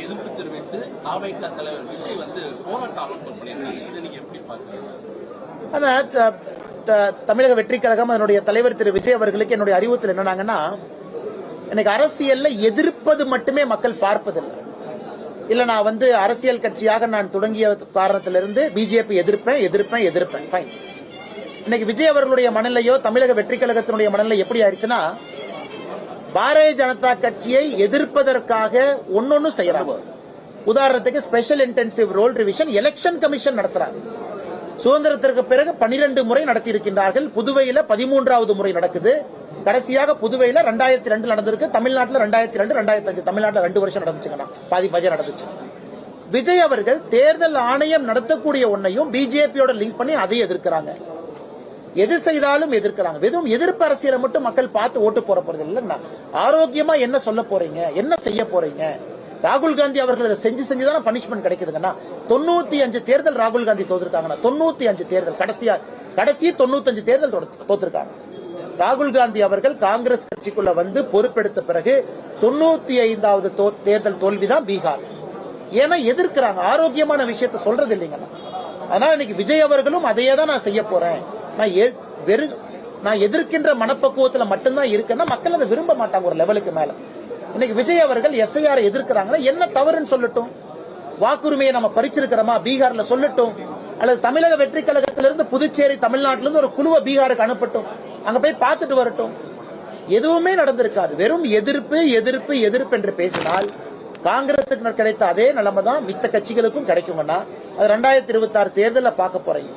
எதிர்ப்பு தெரிவித்து தாவைக்கா தலைவர் விஜய் வந்து போராட்டம் அமல்பல் பண்ணியிருக்காங்க இதை நீங்க எப்படி பாக்குறீங்க ஆனா த- த- தமிழக வெற்றி கழகம் அதனுடைய தலைவர் திரு விஜய் அவர்களுக்கு என்னுடைய அறிவுறுத்தல் என்னன்னாங்கன்னா எனக்கு அரசியல்ல எதிர்ப்பது மட்டுமே மக்கள் பார்ப்பதில்லை. இல்ல நான் வந்து அரசியல் கட்சியாக நான் தொடங்கிய காரணத்திலிருந்து பிஜேபி எதிர்ப்பேன் எதிர்ப்பேன் எதிர்ப்பேன். ஃபைன் இன்னைக்கு விஜய் அவர்களுடைய மனநிலையோ தமிழக வெற்றி கழகத்தினுடைய மனநிலை எப்படி ஆயிடுச்சுன்னா பாரதிய ஜனதா கட்சியை எதிர்ப்பதற்காக ஒன்னொன்னு செய்யறாங்க. உதாரணத்துக்கு special intensive roll revision election commission நடத்துறாங்க. சுதந்திரத்திற்கு பிறகு 12 முறை நடத்தி இருக்கின்றார்கள் புதுவையில பதிமூன்றாவது முறை நடக்குது. கடைசியாக புதுவையில ரெண்டாயிரத்தி ரெண்டு நடந்திருக்கு. தமிழ்நாட்டில் ரெண்டாயிரத்தி ரெண்டு ரெண்டாயிரத்தி அஞ்சு தமிழ்நாட்டில் ரெண்டு வருஷம் நடந்துச்சுங்கண்ணா. பாதி பாதியா நடந்துச்சு. விஜய் அவர்கள் தேர்தல் ஆணையம் நடத்தக்கூடிய ஒன்னையும் பிஜேபியோட லிங்க் பண்ணி அதை எதிர்க்கிறாங்க. எது செய்தாலும் எதிர்க்கிறாங்க. வெறும் எதிர்ப்பு அரசியலை மட்டும் மக்கள் பார்த்து ஓட்டு போற போறது இல்லைங்கண்ணா. ஆரோக்கியமா என்ன சொல்ல போறீங்க? என்ன செய்ய போறீங்க? ராகுல் காந்தி அவர்கள் இதை செஞ்சு செஞ்சு தானே பனிஷ்மெண்ட் கிடைக்குதுங்கன்னா தொண்ணூத்தி அஞ்சு தேர்தல் ராகுல் காந்தி தோத்துருக்காங்கன்னா தொண்ணூத்தி அஞ்சு தேர்தல். கடைசியா கடைசி தொண்ணூத்தஞ்சு தேர்தல் தோத்துருக்காங்க. ராகுல் காந்தி அவர்கள் காங்கிரஸ் கட்சிக்குள்ள வந்து பொறுப்பெடுத்த பிறகு தொண்ணூத்தி ஐந்தாவது தோ- தேர்தல் தோல்விதான் பீகார். ஏன்னா எதிர்க்கிறாங்க. ஆரோக்கியமான விஷயத்த சொல்றது இல்லைங்கண்ணா. அதனால இன்னைக்கு விஜய் அவர்களும் அதையே தான் நான் செய்ய போறேன். நான் எ- வெறு நான் எதிர்க்கின்ற மனப்பக்குவத்துல மட்டும்தான் இருக்கேன்னா மக்கள் அதை விரும்ப மாட்டாங்க ஒரு லெவலுக்கு மேல. இன்னைக்கு விஜய் அவர்கள் எஸ்ஐஆர் எதிர்க்கிறாங்கன்னா என்ன தவறுன்னு சொல்லட்டும். வாக்குரிமையை நம்ம பறிச்சிருக்கிறோமா? பீகார்ல சொல்லட்டும். அல்லது தமிழக வெற்றி கழகத்திலிருந்து புதுச்சேரி தமிழ்நாட்டிலிருந்து ஒரு குழுவை பீகாருக்கு அனுப்பட்டும். அங்க போய் பார்த்துட்டு வரட்டும். எதுவுமே நடந்திருக்காது. வெறும் எதிர்ப்பு எதிர்ப்பு எதிர்ப்பு என்று பேசினால் காங்கிரசுக்கு கிடைத்த அதே நிலைமை தான் மித்த கட்சிகளுக்கும் கிடைக்குங்கன்னா அது ரெண்டாயிரத்தி இருபத்தி ஆறு தேர்தலில் பார்க்க போறீங்க.